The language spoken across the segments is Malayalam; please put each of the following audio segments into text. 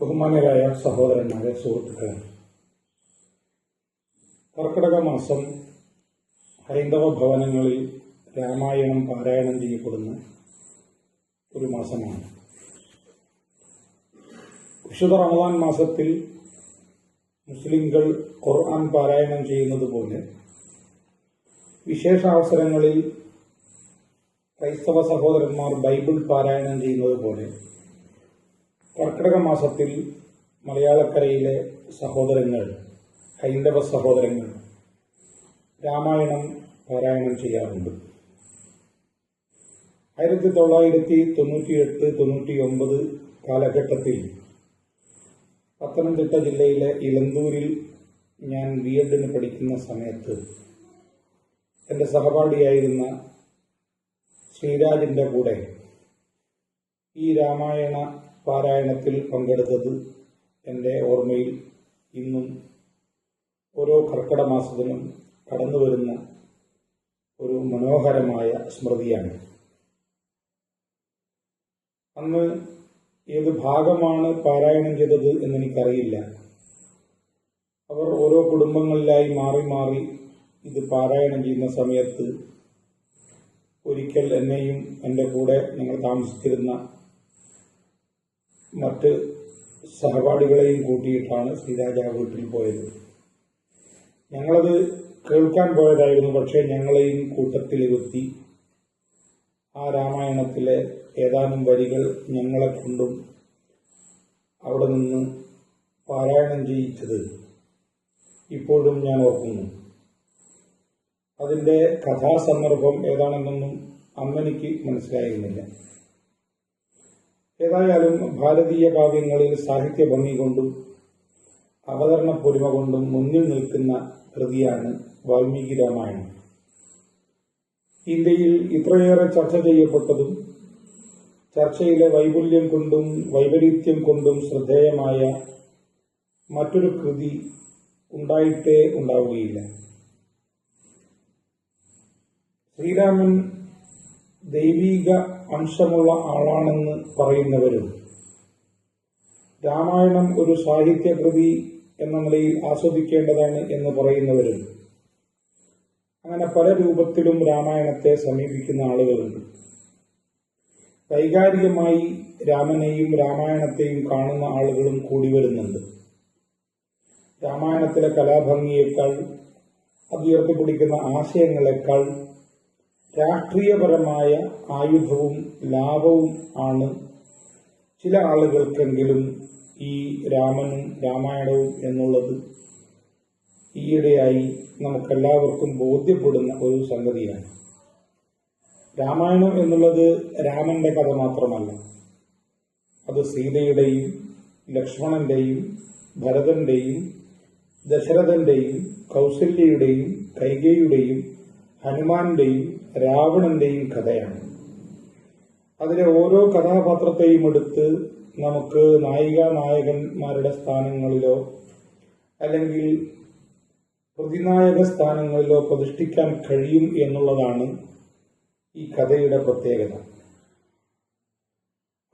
ബഹുമാനരായ സഹോദരന്മാരെ സുഹൃത്തുക്കളെ. കർക്കിടക മാസം ഹൈന്ദവ ഭവനങ്ങളിൽ രാമായണം പാരായണം ചെയ്യപ്പെടുന്ന ഒരു മാസമാണ്. വിശുദ്ധ റമദാൻ മാസത്തിൽ മുസ്ലിംകൾ ഖുർആൻ പാരായണം ചെയ്യുന്നത് പോലെ വിശേഷ അവസരങ്ങളിൽ ക്രൈസ്തവ സഹോദരന്മാർ ബൈബിൾ പാരായണം ചെയ്യുന്നത് പോലെ കർക്കിടക മാസത്തിൽ മലയാളക്കരയിലെ സഹോദരങ്ങൾ ഹൈന്ദവ സഹോദരങ്ങൾ രാമായണം പാരായണം ചെയ്യാറുണ്ട്. ആയിരത്തി തൊള്ളായിരത്തി തൊണ്ണൂറ്റിയെട്ട് തൊണ്ണൂറ്റി ഒമ്പത് കാലഘട്ടത്തിൽ പത്തനംതിട്ട ജില്ലയിലെ ഇലന്തൂരിൽ ഞാൻ ബി എഡിന് പഠിക്കുന്ന സമയത്ത് എന്റെ സഹപാഠിയായിരുന്ന ശ്രീരാജിന്റെ കൂടെ ഈ രാമായണ പാരായണത്തിൽ പങ്കെടുത്തത് എന്റെ ഓർമ്മയിൽ ഇന്നും ഓരോ കർക്കിട മാസത്തിനും കടന്നു വരുന്ന ഒരു മനോഹരമായ സ്മൃതിയാണ്. അന്ന് ഏത് ഭാഗമാണ് പാരായണം ചെയ്തത് എന്നെനിക്കറിയില്ല. അവർ ഓരോ കുടുംബങ്ങളിലായി മാറി മാറി ഇത് പാരായണം ചെയ്യുന്ന സമയത്ത് ഒരിക്കൽ എന്നെയും എന്റെ കൂടെ ഞങ്ങൾ താമസിച്ചിരുന്ന മറ്റ് സഹപാഠികളെയും കൂട്ടിയിട്ടാണ് ശ്രീരാജ വീട്ടിൽ പോയത്. ഞങ്ങളത് കേൾക്കാൻ പോയതായിരുന്നു. പക്ഷേ ഞങ്ങളെയും കൂട്ടത്തിലിരുത്തി ആ രാമായണത്തിലെ ഏതാനും വരികൾ ഞങ്ങളെ കൊണ്ടും അവിടെ നിന്ന് പാരായണം ചെയ്യിച്ചത് ഇപ്പോഴും ഞാൻ ഓർക്കുന്നു. അതിന്റെ കഥാസന്ദർഭം ഏതാണെന്നൊന്നും അമ്മനിക്ക് മനസ്സിലായിരുന്നില്ല. ഏതായാലും ഭാരതീയ കാവ്യങ്ങളിൽ സാഹിത്യ ഭംഗി കൊണ്ടും അവതരണ പൊലിമ കൊണ്ടും മുന്നിൽ നിൽക്കുന്ന കൃതിയാണ് വാൽമീകി രാമായണം. ഇന്ത്യയിൽ ഇത്രയേറെ ചർച്ച ചെയ്യപ്പെട്ടതും ചർച്ചയിലെ വൈപുല്യം കൊണ്ടും വൈപരീത്യം കൊണ്ടും ശ്രദ്ധേയമായ മറ്റൊരു കൃതി ഉണ്ടായിട്ടേ ഉണ്ടാവുകയില്ല. ശ്രീരാമൻ ദൈവീക അംശമുള്ള ആളാണെന്ന് പറയുന്നവരും. രാമായണം ഒരു സാഹിത്യകൃതി എന്ന നിലയിൽ ആസ്വദിക്കേണ്ടതാണ് എന്ന് പറയുന്നവരും. അങ്ങനെ പല രൂപത്തിലും രാമായണത്തെ സമീപിക്കുന്ന ആളുകളുണ്ട്. വൈകാരികമായി രാമനെയും രാമായണത്തെയും കാണുന്ന ആളുകളും കൂടി വരുന്നുണ്ട്. രാമായണത്തിലെ കലാഭംഗിയേക്കാൾ അത് ഉയർത്തിപ്പിടിക്കുന്ന ആശയങ്ങളെക്കാൾ രാഷ്ട്രീയപരമായ ആയുധവും ലാഭവും ആണ് ചില ആളുകൾക്കെങ്കിലും ഈ രാമനും രാമായണവും എന്നുള്ളത് ഈയിടെയായി നമുക്കെല്ലാവർക്കും ബോധ്യപ്പെടുന്ന ഒരു സംഗതിയാണ്. രാമായണം എന്നുള്ളത് രാമന്റെ കഥ മാത്രമല്ല. അത് സീതയുടെയും ലക്ഷ്മണന്റെയും ഭരതന്റെയും ദശരഥന്റെയും കൗസല്യയുടെയും കൈകയുടെയും ഹനുമാന്റെയും രാവണന്റെയും കഥയാണ്. അതിലെ ഓരോ കഥാപാത്രത്തെയും എടുത്ത് നമുക്ക് നായിക നായകന്മാരുടെ സ്ഥാനങ്ങളിലോ അല്ലെങ്കിൽ പ്രതിനായക സ്ഥാനങ്ങളിലോ പ്രതിഷ്ഠിക്കാൻ കഴിയും എന്നുള്ളതാണ് ഈ കഥയുടെ പ്രത്യേകത.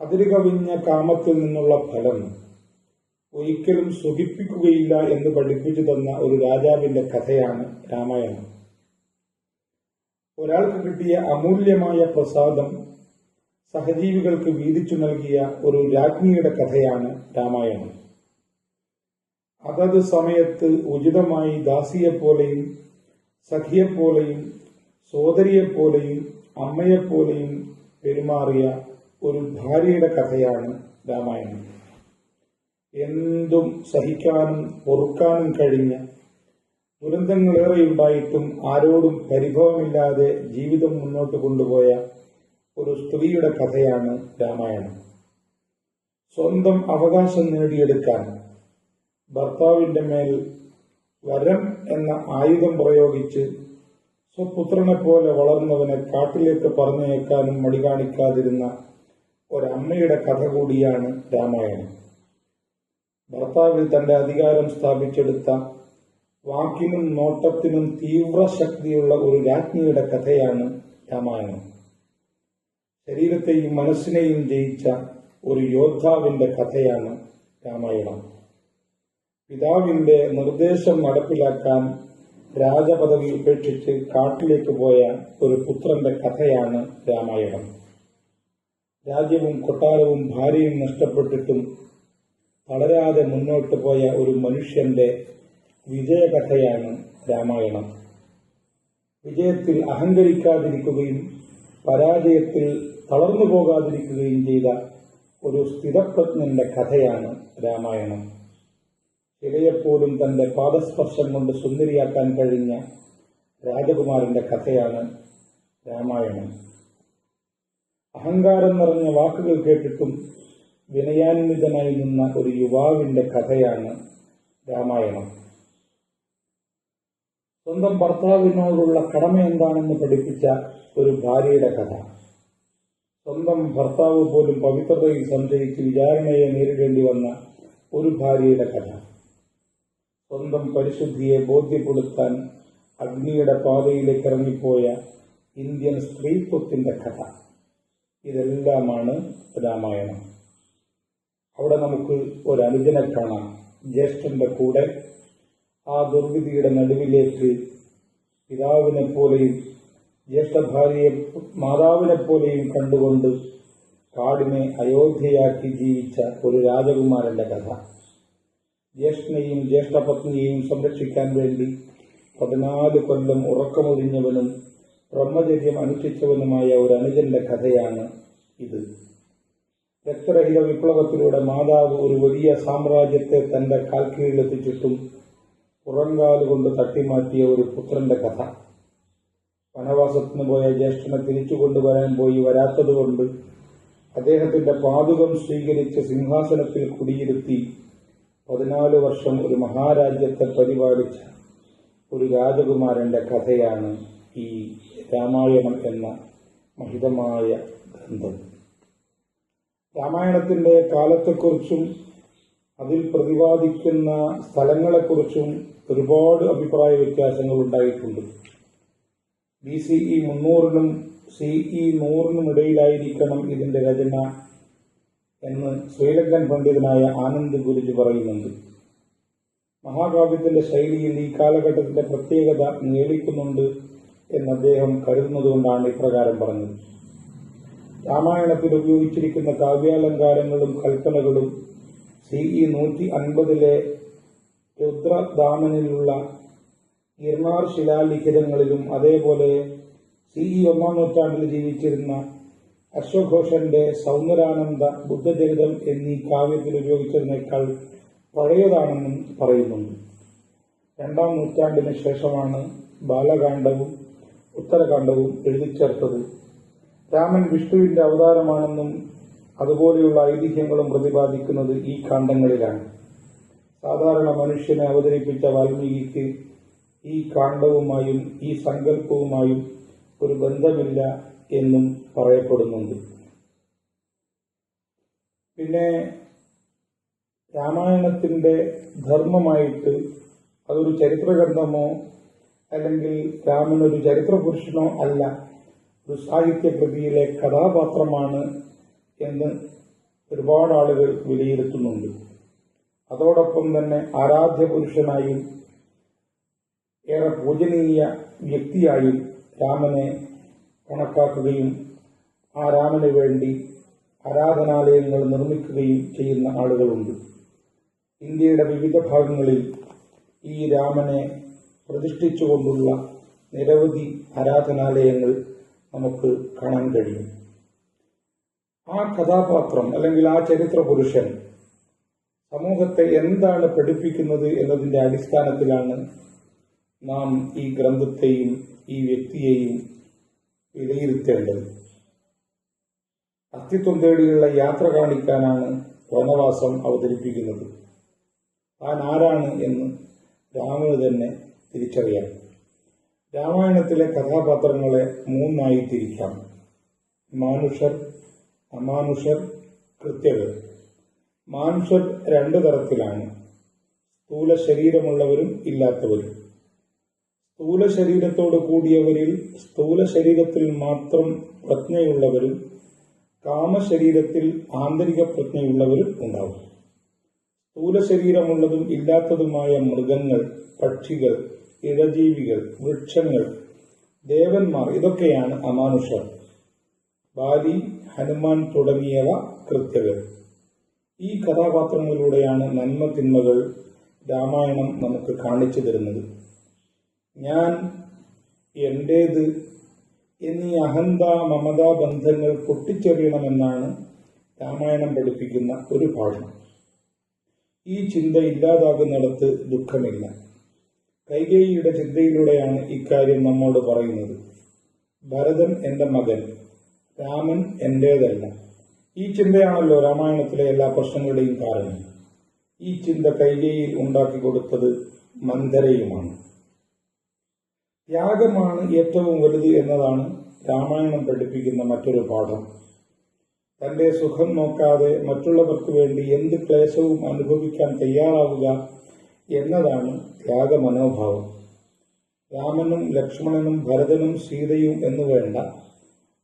അതിര് കവിഞ്ഞ കാമത്തിൽ നിന്നുള്ള ഫലം ഒരിക്കലും സുഖിപ്പിക്കുകയില്ല എന്ന് പഠിപ്പിച്ചു തന്ന ഒരു രാജാവിന്റെ കഥയാണ് രാമായണം. ഒരാൾക്ക് കിട്ടിയ അമൂല്യമായ പ്രസാദം സഹജീവികൾക്ക് വീതിച്ചു നൽകിയ ഒരു രാജ്ഞിയുടെ കഥയാണ് രാമായണം. അതത് സമയത്ത് ഉചിതമായി ദാസിയെപ്പോലെയും സഖിയെപ്പോലെയും സോദരിയെപ്പോലെയും അമ്മയെപ്പോലെയും പെരുമാറിയ ഒരു ഭാര്യയുടെ കഥയാണ് രാമായണം. എന്തും സഹിക്കാനും പൊറുക്കാനും കഴിഞ്ഞ ദുരന്തങ്ങളേറെയുണ്ടായിട്ടും ആരോടും പരിഭവമില്ലാതെ ജീവിതം മുന്നോട്ട് കൊണ്ടുപോയ ഒരു സ്ത്രീയുടെ കഥയാണ് രാമായണം. സ്വന്തം അവകാശം നേടിയെടുക്കാൻ ഭർത്താവിന്റെ മേൽ വരം എന്ന ആയുധം പ്രയോഗിച്ച് സ്വപുത്രനെ പോലെ വളർന്നവനെ കാട്ടിലേക്ക് പറഞ്ഞേക്കാനും മടി കാണിക്കാതിരുന്ന ഒരമ്മയുടെ കഥ കൂടിയാണ് രാമായണം. ഭർത്താവിൽ തന്റെ അധികാരം സ്ഥാപിച്ചെടുത്ത വാക്കിനും നോട്ടത്തിനും തീവ്ര ശക്തിയുള്ള ഒരു രാജ്ഞിയുടെ കഥയാണ് രാമായണം. ശരീരത്തെയും മനസ്സിനെയും ജയിച്ച ഒരു യോദ്ധാവിന്റെ കഥയാണ് രാമായണം. പിതാവിന്റെ നിർദ്ദേശം നടപ്പിലാക്കാൻ രാജപദവി ഉപേക്ഷിച്ച് കാട്ടിലേക്ക് പോയ ഒരു പുത്രന്റെ കഥയാണ് രാമായണം. രാജ്യവും കൊട്ടാരവും ഭാര്യയും നഷ്ടപ്പെട്ടിട്ടും തളരാതെ മുന്നോട്ട് പോയ ഒരു മനുഷ്യന്റെ വിജയകഥയാണ് രാമായണം. വിജയത്തിൽ അഹങ്കരിക്കാതിരിക്കുകയും പരാജയത്തിൽ തളർന്നു പോകാതിരിക്കുകയും ചെയ്ത ഒരു സ്ഥിരപ്രജ്ഞന്റെ കഥയാണ് രാമായണം. ഇരയെപ്പോലും തന്റെ പാദസ്പർശം കൊണ്ട് സുന്ദരിയാക്കാൻ കഴിഞ്ഞ രാജകുമാരന്റെ കഥയാണ് രാമായണം. അഹങ്കാരം നിറഞ്ഞ വാക്കുകൾ കേട്ടിട്ടും വിനയാന്വിതനായി നിന്ന ഒരു യുവാവിന്റെ കഥയാണ് രാമായണം. സ്വന്തം ഭർത്താവിനോടുള്ള കടമ എന്താണെന്ന് പഠിപ്പിച്ച ഒരു ഭാര്യയുടെ കഥ. സ്വന്തം ഭർത്താവ് പോലും പവിത്രതയിൽ സംശയിച്ച് വിചാരണയെ നേരിടേണ്ടി വന്ന ഒരു ഭാര്യയുടെ കഥ. സ്വന്തം പരിശുദ്ധിയെ ബോധ്യപ്പെടുത്താൻ അഗ്നിയുടെ പാതയിലേക്ക് ഇറങ്ങിപ്പോയ ഇന്ത്യൻ സ്ത്രീത്വത്തിന്റെ കഥ. ഇതെല്ലാമാണ് രാമായണം. അവിടെ നമുക്ക് ഒരു അനുജനെ കാണാം. ജ്യേഷ്ഠന്റെ കൂടെ ആ ദുർവിധിയുടെ നടുവിലേക്ക് പിതാവിനെ പോലെയും ജ്യേഷ്ഠ ഭാര്യയെ മാതാവിനെ പോലെയും കണ്ടുകൊണ്ട് കാടിനെ അയോധ്യയാക്കി ജീവിച്ച ഒരു രാജകുമാരന്റെ കഥ. ജ്യേഷ്ഠനെയും ജ്യേഷ്ഠപത്നിയെയും സംരക്ഷിക്കാൻ വേണ്ടി പതിനാല് കൊല്ലം ഉറക്കമൊഴിഞ്ഞവനും ബ്രഹ്മചര്യം അനുഷ്ഠിച്ചവനുമായ ഒരു അനുജന്റെ കഥയാണ് ഇത്. രക്തരഹിത വിപ്ലവത്തിലൂടെ മാതാവ് ഒരു വലിയ സാമ്രാജ്യത്തെ തന്റെ കാൽക്കീഴിലെത്തിച്ചിട്ടും പുറങ്കാലുകൊണ്ട് തട്ടിമാറ്റിയ ഒരു പുത്രന്റെ കഥ. വനവാസത്തിന് പോയ ജ്യേഷ്ഠനെ തിരിച്ചു കൊണ്ടുവരാൻ പോയി വരാത്തതുകൊണ്ട് അദ്ദേഹത്തിന്റെ പാതുകം സ്വീകരിച്ച് സിംഹാസനത്തിൽ കുടിയിരുത്തി പതിനാല് വർഷം ഒരു മഹാരാജ്യത്തെ പരിപാലിച്ച ഒരു രാജകുമാരന്റെ കഥയാണ് ഈ രാമായണം എന്ന മഹിതമായ ഗ്രന്ഥം. രാമായണത്തിന്റെ കാലത്തെക്കുറിച്ചും അതിൽ പ്രതിപാദിക്കുന്ന സ്ഥലങ്ങളെക്കുറിച്ചും ഒരുപാട് അഭിപ്രായ വ്യത്യാസങ്ങൾ ഉണ്ടായിട്ടുണ്ട്. ബി സി ഇ മുന്നൂറിനും സി ഇ നൂറിനും ഇടയിലായിരിക്കണം ഇതിന്റെ രചന എന്ന് ശ്രീലങ്കൻ പണ്ഡിതനായ ആനന്ദ് ഗുരുജി പറയുന്നുണ്ട്. മഹാകാവ്യത്തിന്റെ ശൈലിയിൽ ഈ കാലഘട്ടത്തിന്റെ പ്രത്യേകത നിയമിക്കുന്നുണ്ട് എന്ന് അദ്ദേഹം കരുതുന്നതുകൊണ്ടാണ് ഇപ്രകാരം പറഞ്ഞത്. രാമായണത്തിൽ ഉപയോഗിച്ചിരിക്കുന്ന കാവ്യാലങ്കാരങ്ങളും കൽപ്പനകളും സി ഇ നൂറ്റി അൻപതിലെ രുദ്രദാമനിലുള്ള ഗിർണാർ ശിലാലിഖിതങ്ങളിലും അതേപോലെ സി ഇ ഒന്നാം നൂറ്റാണ്ടിൽ ജീവിച്ചിരുന്ന അശ്വഘോഷന്റെ സൗന്ദരാനന്ദ ബുദ്ധചരിതം എന്നീ കാവ്യത്തിൽ ഉപയോഗിച്ചതിനേക്കാൾ പഴയതാണെന്നും പറയുന്നുണ്ട്. രണ്ടാം നൂറ്റാണ്ടിന് ശേഷമാണ് ബാലകാന്ഡവും ഉത്തരകാന്ഡവും എഴുതിച്ചേർത്തത്. രാമൻ വിഷ്ണുവിന്റെ അവതാരമാണെന്നും അതുപോലെയുള്ള ഐതിഹ്യങ്ങളും പ്രതിപാദിക്കുന്നത് ഈ കാണ്ഡങ്ങളിലാണ്. സാധാരണ മനുഷ്യനെ അവതരിപ്പിച്ച വാൽമീകിക്ക് ഈ കാണ്ഡവുമായും ഈ സങ്കല്പവുമായും ഒരു ബന്ധമില്ല എന്നും പറയപ്പെടുന്നുണ്ട്. പിന്നെ രാമായണത്തിന്റെ ധർമ്മമായിട്ട് അതൊരു ചരിത്രഗ്രന്ഥമോ അല്ലെങ്കിൽ രാമൻ ഒരു ചരിത്ര പുരുഷനോ അല്ല ഒരു സാഹിത്യകൃതിയിലെ കഥാപാത്രമാണ് എന്ന് ഒരുപാട് ആളുകൾ വിലയിരുത്തുന്നുണ്ട്. അതോടൊപ്പം തന്നെ ആരാധ്യ പുരുഷനായും ഏറെ പൂജനീയ വ്യക്തിയായും രാമനെ കണക്കാക്കുകയും ആ രാമന് വേണ്ടി ആരാധനാലയങ്ങൾ നിർമ്മിക്കുകയും ചെയ്യുന്ന ആളുകളുണ്ട്. ഇന്ത്യയുടെ വിവിധ ഭാഗങ്ങളിൽ ഈ രാമനെ പ്രതിഷ്ഠിച്ചുകൊണ്ടുള്ള നിരവധി ആരാധനാലയങ്ങൾ നമുക്ക് കാണാൻ കഴിയും. ആ കഥാപാത്രം അല്ലെങ്കിൽ ആ ചരിത്ര പുരുഷൻ സമൂഹത്തെ എന്താണ് പഠിപ്പിക്കുന്നത് എന്നതിന്റെ അടിസ്ഥാനത്തിലാണ് നാം ഈ ഗ്രന്ഥത്തെയും ഈ വ്യക്തിയെയും വിലയിരുത്തേണ്ടത്. അസ്തിത്വം തേടിയുള്ള യാത്ര കാണിക്കാനാണ് വനവാസം അവതരിപ്പിക്കുന്നത്. താൻ ആരാണ് എന്ന് രാമന് തന്നെ തിരിച്ചറിയാം. രാമായണത്തിലെ കഥാപാത്രങ്ങളെ മൂന്നായി തിരിക്കാം. മാനുഷർ അമാനുഷർ കൃത്യകൾ മാനുഷർ രണ്ടു തരത്തിലാണ്. സ്ഥൂല ശരീരമുള്ളവരും ഇല്ലാത്തവരും. സ്ഥൂല ശരീരത്തോട് കൂടിയവരിൽ സ്ഥൂല ശരീരത്തിൽ മാത്രം പ്രജ്ഞയുള്ളവരും കാമശരീരത്തിൽ ആന്തരിക പ്രജ്ഞയുള്ളവരും ഉണ്ടാവും. സ്ഥൂല ശരീരമുള്ളതും ഇല്ലാത്തതുമായ മൃഗങ്ങൾ പക്ഷികൾ ഇഴജീവികൾ വൃക്ഷങ്ങൾ ദേവന്മാർ ഇതൊക്കെയാണ് അമാനുഷർ. ബാലി ഹനുമാൻ തുടങ്ങിയവ കൃത്യകൾ ഈ കഥാപാത്രങ്ങളിലൂടെയാണ് നന്മ തിന്മകൾ രാമായണം നമുക്ക് കാണിച്ചു തരുന്നത്. ഞാൻ എന്റേത് എന്നീ അഹന്ത മമതാ ബന്ധങ്ങൾ പൊട്ടിച്ചെറിയണമെന്നാണ് രാമായണം പഠിപ്പിക്കുന്ന ഒരു പാഠം. ഈ ചിന്ത ഇല്ലാതാകുന്നിടത്ത് ദുഃഖമില്ല. കൈകേയിയുടെ ചിന്തയിലൂടെയാണ് ഇക്കാര്യം നമ്മോട് പറയുന്നത്. ഭരതൻ എന്റെ മകൻ. രാമൻ എന്റേതല്ല. ഈ ചിന്തയാണല്ലോ രാമായണത്തിലെ എല്ലാ പ്രശ്നങ്ങളുടെയും കാരണം. ഈ ചിന്ത കൈകയിൽ ഉണ്ടാക്കി കൊടുത്തത് മന്ദരയുമാണ്. ത്യാഗമാണ് ഏറ്റവും വലുത് എന്നതാണ് രാമായണം പഠിപ്പിക്കുന്ന മറ്റൊരു പാഠം. തന്റെ സുഖം നോക്കാതെ മറ്റുള്ളവർക്ക് വേണ്ടി എന്ത് ക്ലേശവും അനുഭവിക്കാൻ തയ്യാറാവുക എന്നതാണ് ത്യാഗമനോഭാവം. രാമനും ലക്ഷ്മണനും ഭരതനും സീതയും എന്ന് വേണ്ട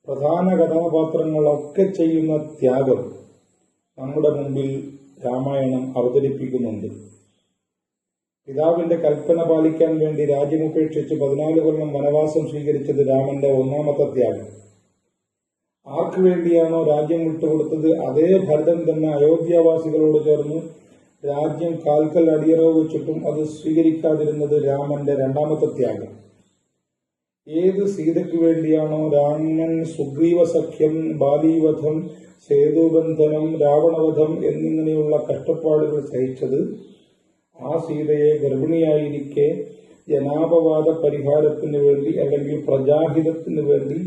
പ്രധാന കഥാപാത്രങ്ങളൊക്കെ ചെയ്യുന്ന ത്യാഗം നമ്മുടെ മുമ്പിൽ രാമായണം അവതരിപ്പിക്കുന്നുണ്ട്. പിതാവിന്റെ കൽപ്പന പാലിക്കാൻ വേണ്ടി രാജ്യമുപേക്ഷിച്ച് പതിനാല് കൊല്ലം വനവാസം സ്വീകരിച്ചത് രാമന്റെ ഒന്നാമത്തെ ത്യാഗം. ആർക്ക് വേണ്ടിയാണോ രാജ്യം വിട്ടുകൊടുത്തത്? അതേ ഭരതൻ തന്നെ അയോധ്യാവാസികളോട് ചേർന്ന് രാജ്യം കാൽക്കൽ അടിയറവ് വെച്ചിട്ടും അത് സ്വീകരിക്കാതിരുന്നത് രാമന്റെ രണ്ടാമത്തെ ത്യാഗം. ഏത് സീതയ്ക്ക് വേണ്ടിയാണോ രാമൻ സുഗ്രീവ സഖ്യം ബാലീവധം സേതുബന്ധനം രാവണവധം എന്നിങ്ങനെയുള്ള കഷ്ടപ്പാടുകൾ സഹിച്ചത് ആ സീതയെ ഗർഭിണിയായിരിക്കെ ജനാപവാദ പരിഹാരത്തിന് വേണ്ടി അല്ലെങ്കിൽ പ്രജാഹിതത്തിന് വേണ്ടി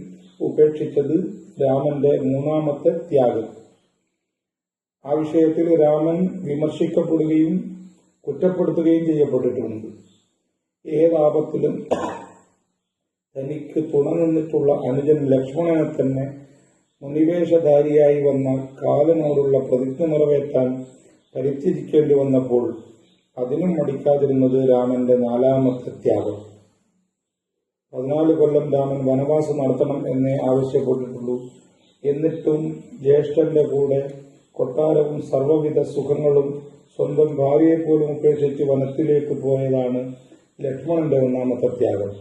ഉപേക്ഷിച്ചത് രാമന്റെ മൂന്നാമത്തെ ത്യാഗം. ആ വിഷയത്തിൽ രാമൻ വിമർശിക്കപ്പെടുകയും കുറ്റപ്പെടുത്തുകയും ചെയ്യപ്പെട്ടിട്ടുണ്ട്. ഏതാപത്തിലും തനിക്ക് തുണ നിന്നിട്ടുള്ള അനുജൻ ലക്ഷ്മണനെ തന്നെ മുനിവേഷധാരിയായി വന്ന കാലനോടുള്ള പ്രതിജ്ഞ നിറവേറ്റാൻ പരിത്യജിക്കേണ്ടി വന്നപ്പോൾ അതിനും മടിക്കാതിരുന്നത് രാമന്റെ നാലാമത്തെ ത്യാഗം. പതിനാല് കൊല്ലം രാമൻ വനവാസം നടത്തണം എന്നേ ആവശ്യപ്പെട്ടിട്ടുള്ളൂ. എന്നിട്ടും ജ്യേഷ്ഠന്റെ കൂടെ കൊട്ടാരവും സർവവിധ സുഖങ്ങളും സ്വന്തം ഭാര്യയെപ്പോലും ഉപേക്ഷിച്ച് വനത്തിലേക്ക് പോയതാണ് ലക്ഷ്മണന്റെ ഒന്നാമത്തെ ത്യാഗം.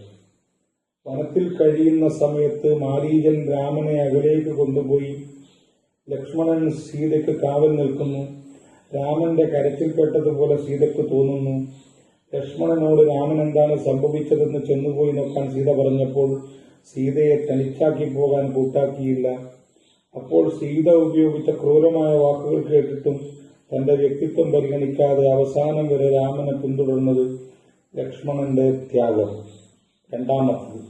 വനത്തിൽ കഴിയുന്ന സമയത്ത് മാരീജൻ രാമനെ അകലേക്ക് കൊണ്ടുപോയി ലക്ഷ്മണൻ സീതയ്ക്ക് കാവൽ നിൽക്കുന്നു. രാമന്റെ കരച്ചിൽപ്പെട്ടതുപോലെ സീതയ്ക്ക് തോന്നുന്നു. ലക്ഷ്മണനോട് രാമൻ എന്താണ് സംഭവിച്ചതെന്ന് ചെന്നുപോയി നോക്കാൻ സീത പറഞ്ഞപ്പോൾ സീതയെ തനിച്ചാക്കി പോകാൻ കൂട്ടാക്കിയില്ല. അപ്പോൾ സീത ഉപയോഗിച്ച ക്രൂരമായ വാക്കുകൾ കേട്ടിട്ടും തന്റെ വ്യക്തിത്വം പരിഗണിക്കാതെ അവസാനം വരെ രാമനെ പിന്തുടർന്നത് ലക്ഷ്മണന്റെ ത്യാഗം. രണ്ടാമത്തത്.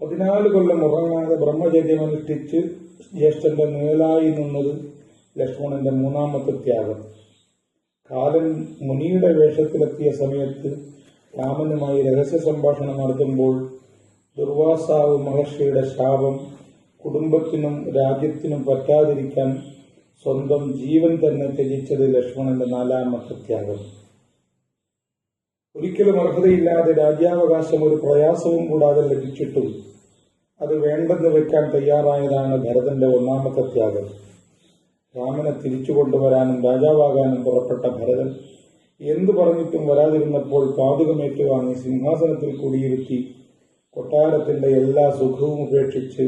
പതിനാല് കൊല്ലം ഉറങ്ങാതെ ബ്രഹ്മചര്യം അനുഷ്ഠിച്ച് ജ്യേഷ്ഠന്റെ നിഴലായി നിന്നത് ലക്ഷ്മണന്റെ മൂന്നാമത്തെ ത്യാഗം. കാലൻ മുനിയുടെ വേഷത്തിലെത്തിയ സമയത്ത് രാമനുമായി രഹസ്യ സംഭാഷണം നടത്തുമ്പോൾ ദുർവാസാവ് മഹർഷിയുടെ ശാപം കുടുംബത്തിനും രാജ്യത്തിനും പറ്റാതിരിക്കാൻ സ്വന്തം ജീവൻ തന്നെ ത്യജിച്ചത് ലക്ഷ്മണന്റെ നാലാമത്തെ ത്യാഗം. ഒരിക്കലും അർഹതയില്ലാതെ രാജ്യാവകാശം ഒരു പ്രയാസവും കൂടാതെ ലഭിച്ചിട്ടും അത് വേണ്ടെന്ന് വെക്കാൻ തയ്യാറായതാണ് ഭരതന്റെ ഒന്നാമത്തെ ത്യാഗം. രാമനെ തിരിച്ചു കൊണ്ടുവരാനും രാജാവാകാനും പുറപ്പെട്ട ഭരതൻ എന്തു പറഞ്ഞിട്ടും വരാതിരുന്നപ്പോൾ പാതുകമേറ്റ് വാങ്ങി സിംഹാസനത്തിൽ കുടിയിരുത്തി കൊട്ടാരത്തിന്റെ എല്ലാ സുഖവും ഉപേക്ഷിച്ച്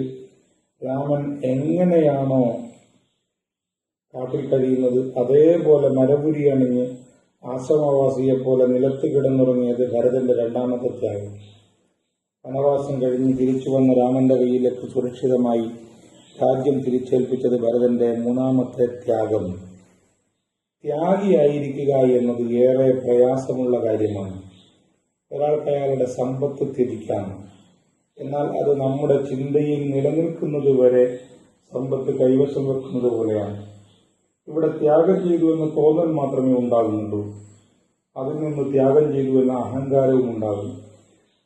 രാമൻ എങ്ങനെയാണോ കാട്ടിൽ കഴിയുന്നത് അതേപോലെ മരപുരി അണിഞ്ഞ് ആശ്രമവാസിയെ പോലെ നിലത്ത് കിടന്നുറങ്ങിയത് ഭരതന്റെ രണ്ടാമത്തെ ത്യാഗം. വനവാസം കഴിഞ്ഞ് തിരിച്ചു വന്ന രാമന്റെ കയ്യിലേക്ക് സുരക്ഷിതമായി രാജ്യം തിരിച്ചേൽപ്പിച്ചത് ഭരതന്റെ മൂന്നാമത്തെ ത്യാഗം. ത്യാഗിയായിരിക്കുക എന്നത് ഏറെ പ്രയാസമുള്ള കാര്യമാണ്. ഒരാൾക്ക് അയാളുടെ സമ്പത്ത് തിരിക്കാം എന്നാൽ അത് നമ്മുടെ ചിന്തയിൽ നിലനിൽക്കുന്നത് വരെ സമ്പത്ത് കൈവശം വെക്കുന്നത് പോലെയാണ്. ഇവിടെ ത്യാഗം ചെയ്തു എന്ന തോന്നൽ മാത്രമേ ഉണ്ടാകുന്നുള്ളൂ. അതിൽ നിന്ന് ത്യാഗം ചെയ്തു എന്ന അഹങ്കാരവും ഉണ്ടാകും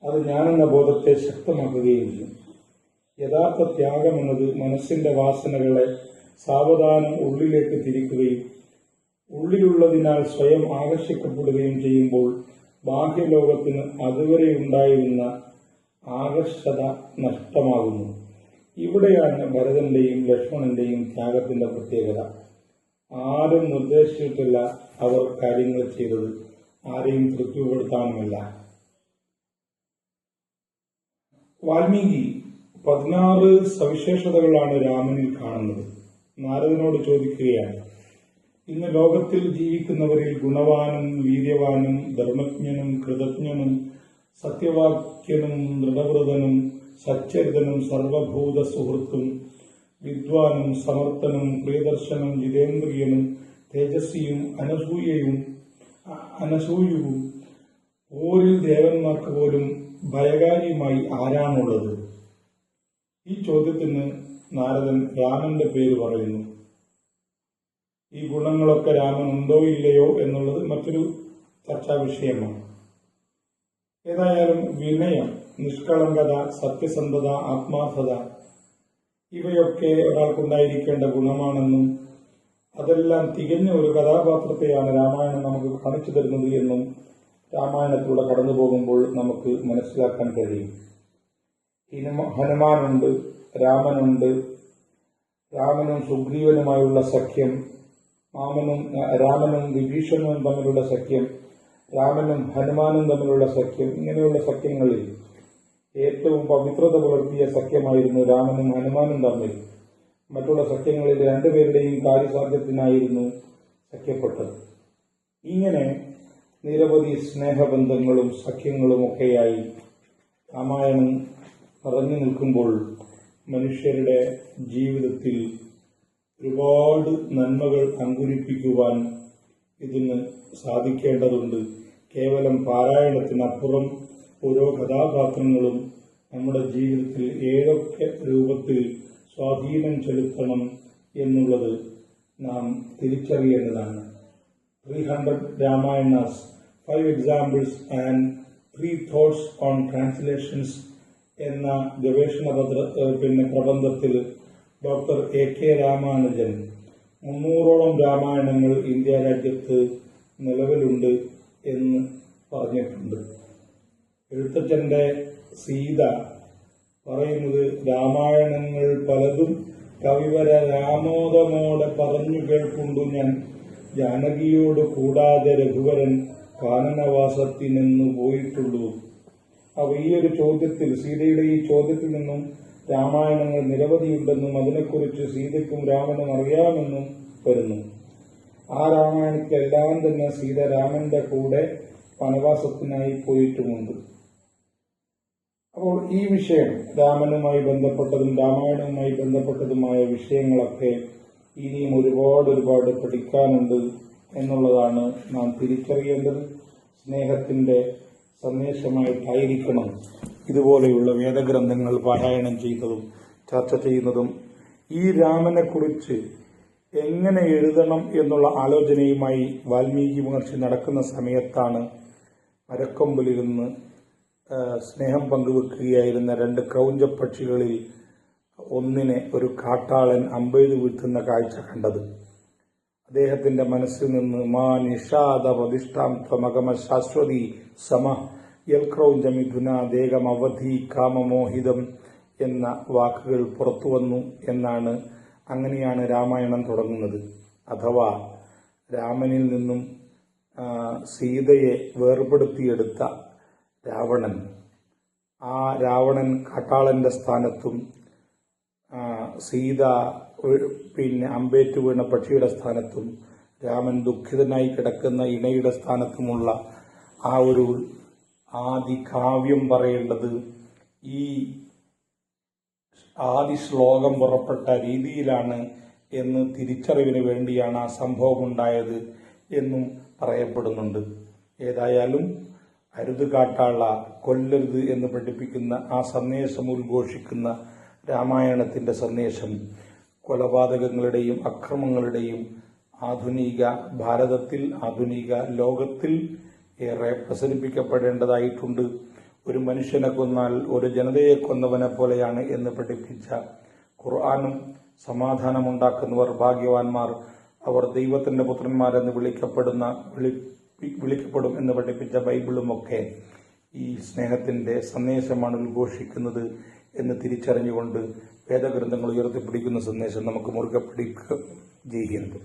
അത് ഞാനെന്ന ബോധത്തെ ശക്തമാക്കുകയും ചെയ്യും യഥാർത്ഥ ത്യാഗം എന്നത് മനസ്സിന്റെ വാസനകളെ സാവധാനം ഉള്ളിലേക്ക് തിരിക്കുകയും ഉള്ളിലുള്ളതിനാൽ സ്വയം ആകർഷിക്കപ്പെടുകയും ചെയ്യുമ്പോൾ ബാഹ്യലോകത്തിന് അതുവരെ ഉണ്ടായിരുന്ന ആകർഷത നഷ്ടമാകുന്നു. ഇവിടെയാണ് ഭരതന്റെയും ലക്ഷ്മണന്റെയും ത്യാഗത്തിന്റെ പ്രത്യേകത. ആരും നിർദ്ദേശിച്ചിട്ടില്ല അവർ കാര്യങ്ങൾ ചെയ്തത്. ആരെയും തൃപ്തിപ്പെടുത്താനുമില്ല. വാൽമീകി പതിനാറ് സവിശേഷതകളാണ് രാമനിൽ കാണുന്നത്. നാരദനോട് ചോദിക്കുകയാണ് ഇന്ന് ലോകത്തിൽ ജീവിക്കുന്നവരിൽ ഗുണവാനും വീര്യവാനും ധർമ്മജ്ഞനും കൃതജ്ഞനും സത്യവാക്യനും ദൃഢവ്രതനും സച്ചരിതനും സർവഭൂത സുഹൃത്തും വിദ്വാനും സമർത്ഥനും പ്രിയദർശനും ജിതേന്ദ്രിയനും തേജസ്വിയും അനസൂയയും അനസൂയവും ഓരിൽ ദേവന്മാർക്ക് പോലും ഭയകാരിയുമായി ആരാണുള്ളത്? ഈ ചോദ്യത്തിന് നാരദൻ രാമന്റെ പേര് പറയുന്നു. ഈ ഗുണങ്ങളൊക്കെ രാമൻ ഉണ്ടോ ഇല്ലയോ എന്നുള്ളത് മറ്റൊരു ചർച്ചാ വിഷയമാണ്. ഏതായാലും വിനയം നിഷ്കളങ്കത സത്യസന്ധത ആത്മാർത്ഥത ഇവയൊക്കെ ഒരാൾക്കുണ്ടായിരിക്കേണ്ട ഗുണമാണെന്നും അതെല്ലാം തികഞ്ഞ ഒരു കഥാപാത്രത്തെയാണ് രാമായണം നമുക്ക് കാണിച്ചു തരുന്നത് എന്നും രാമായണത്തിലൂടെ കടന്നു പോകുമ്പോൾ നമുക്ക് മനസ്സിലാക്കാൻ കഴിയും. ഹനുമ- ഹനുമാനുണ്ട് രാമനുണ്ട്. രാമനും സുഗ്രീവനുമായുള്ള സഖ്യം മാമനും രാമനും വിഭീഷണനും തമ്മിലുള്ള സഖ്യം രാമനും ഹനുമാനും തമ്മിലുള്ള സഖ്യം ഇങ്ങനെയുള്ള സഖ്യങ്ങളിൽ ഏറ്റവും പവിത്രത പുലർത്തിയ സഖ്യമായിരുന്നു രാമനും ഹനുമാനും തമ്മിൽ. മറ്റുള്ള സഖ്യങ്ങളിൽ രണ്ടുപേരുടെയും കാര്യസാധ്യത്തിനായിരുന്നു സഖ്യപ്പെട്ടത്. ഇങ്ങനെ നിരവധി സ്നേഹബന്ധങ്ങളും സഖ്യങ്ങളും ഒക്കെയായി രാമായണം പറഞ്ഞു നിൽക്കുമ്പോൾ മനുഷ്യരുടെ ജീവിതത്തിൽ ഒരുപാട് നന്മകൾ അങ്കുരിപ്പിക്കുവാൻ ഇതിന് സാധിക്കേണ്ടതുണ്ട്. കേവലം പാരായണത്തിനപ്പുറം ഓരോ കഥാപാത്രങ്ങളും നമ്മുടെ ജീവിതത്തിൽ ഏതൊക്കെ രൂപത്തിൽ സ്വാധീനം ചെലുത്തണം എന്നുള്ളത് നാം തിരിച്ചറിയേണ്ടതാണ്. Three hundred Ramayanas five examples and three thoughts on translations എന്ന ഗവേഷണ പത്ര പിന്നെ പ്രബന്ധത്തിൽ ഡോക്ടർ എ കെ രാമാനുജൻ മുന്നൂറോളം രാമായണങ്ങൾ ഇന്ത്യ രാജ്യത്ത് നിലവിലുണ്ട് എന്ന് പറഞ്ഞിട്ടുണ്ട്. എഴുത്തച്ഛന്റെ സീത പറയുന്നത് രാമായണങ്ങൾ പലതും കവിവര രാമോദമോടെ പറഞ്ഞു കേൾക്കുണ്ടു ഞാൻ. ജാനകിയോട് കൂടാതെ രഘുവരൻ കാനനവാസത്തിനെന്ന് പോയിട്ടുള്ളൂ. അപ്പൊ ഈ ഒരു ചോദ്യത്തിൽ സീതയുടെ ഈ ചോദ്യത്തിൽ നിന്നും രാമായണങ്ങൾ നിരവധിയുണ്ടെന്നും അതിനെക്കുറിച്ച് സീതയ്ക്കും രാമനും അറിയാമെന്നും വരുന്നു. ആ രാമായണത്തിലെല്ലാം തന്നെ സീത രാമന്റെ കൂടെ വനവാസത്തിനായി പോയിട്ടുമുണ്ട്. അപ്പോൾ ഈ വിഷയം രാമനുമായി ബന്ധപ്പെട്ടതും രാമായണവുമായി ബന്ധപ്പെട്ടതുമായ വിഷയങ്ങളൊക്കെ ഇനിയും ഒരുപാട് ഒരുപാട് പഠിക്കാനുണ്ട് എന്നുള്ളതാണ് നാം തിരിച്ചറിയേണ്ടത്. സ്നേഹത്തിന്റെ സന്ദേശമായിട്ടായിരിക്കണം ഇതുപോലെയുള്ള വേദഗ്രന്ഥങ്ങൾ പാരായണം ചെയ്യുന്നതും ചർച്ച ചെയ്യുന്നതും. ഈ രാമനെക്കുറിച്ച് എങ്ങനെ എഴുതണം എന്നുള്ള ആലോചനയുമായി വാൽമീകി മഹർഷി നടക്കുന്ന സമയത്താണ് മരക്കൊമ്പിലിരുന്ന് സ്നേഹം പങ്കുവെക്കുകയായിരുന്ന രണ്ട് ക്രൗഞ്ച പക്ഷികളിൽ ഒന്നിനെ ഒരു കാട്ടാളൻ അമ്പെയ്ത് വീഴ്ത്തുന്ന കാഴ്ച കണ്ടത്. അദ്ദേഹത്തിന്റെ മനസ്സിൽ നിന്ന് മാ നിഷാദ പ്രതിഷ്ഠാം ത്വമകമ ശാശ്വതി സമ യൽക്രൗഞ്ചമിഥുന ദേഹം അവധി കാമമോഹിതം എന്ന വാക്കുകൾ പുറത്തു വന്നു എന്നാണ് അങ്ങനെയാണ് രാമായണം തുടങ്ങുന്നത്. അഥവാ രാമനിൽ നിന്നും സീതയെ വേർപെടുത്തിയെടുത്ത രാവണൻ. ആ രാവണൻ കാട്ടാളന്റെ സ്ഥാനത്തും സീത പിന്നെ അമ്പേറ്റ് വീണ പക്ഷിയുടെ സ്ഥാനത്തും രാമൻ ദുഃഖിതനായി കിടക്കുന്ന ഇണയുടെ സ്ഥാനത്തുമുള്ള ആ ഒരു ആദി കാവ്യം പറയേണ്ടത് ഈ ആദി ശ്ലോകം പുറപ്പെട്ട രീതിയിലാണ് എന്ന് തിരിച്ചറിവിന് വേണ്ടിയാണ് ആ സംഭവം ഉണ്ടായത് എന്നും പറയപ്പെടുന്നുണ്ട്. ഏതായാലും അരുത് കാട്ടാള കൊല്ലരുത് എന്ന് പഠിപ്പിക്കുന്ന ആ സന്ദേശം ഉദ്ഘോഷിക്കുന്ന രാമായണത്തിന്റെ സന്ദേശം കൊലപാതകങ്ങളുടെയും അക്രമങ്ങളുടെയും ആധുനിക ഭാരതത്തിൽ ആധുനിക ലോകത്തിൽ ഏറെ പ്രസരിപ്പിക്കപ്പെടേണ്ടതായിട്ടുണ്ട്. ഒരു മനുഷ്യനെ കൊന്നാൽ ഒരു ജനതയെ കൊന്നവനെ പോലെയാണ് എന്ന് പഠിപ്പിച്ച ഖുർആാനും സമാധാനമുണ്ടാക്കുന്നവർ ഭാഗ്യവാന്മാർ അവർ ദൈവത്തിന്റെ പുത്രന്മാരെന്ന് വിളിക്കപ്പെടുന്ന വിളി വിളിക്കപ്പെടും എന്ന് പഠിപ്പിച്ച ബൈബിളും ഒക്കെ ഈ സ്നേഹത്തിന്റെ സന്ദേശമാണ് ഉദ്ഘോഷിക്കുന്നത് എന്ന് തിരിച്ചറിഞ്ഞുകൊണ്ട് വേദഗ്രന്ഥങ്ങൾ ഉയർത്തിപ്പിടിക്കുന്ന സന്ദേശം നമുക്ക് മുറുകെ പിടിക്കുക ഹിന്ദ്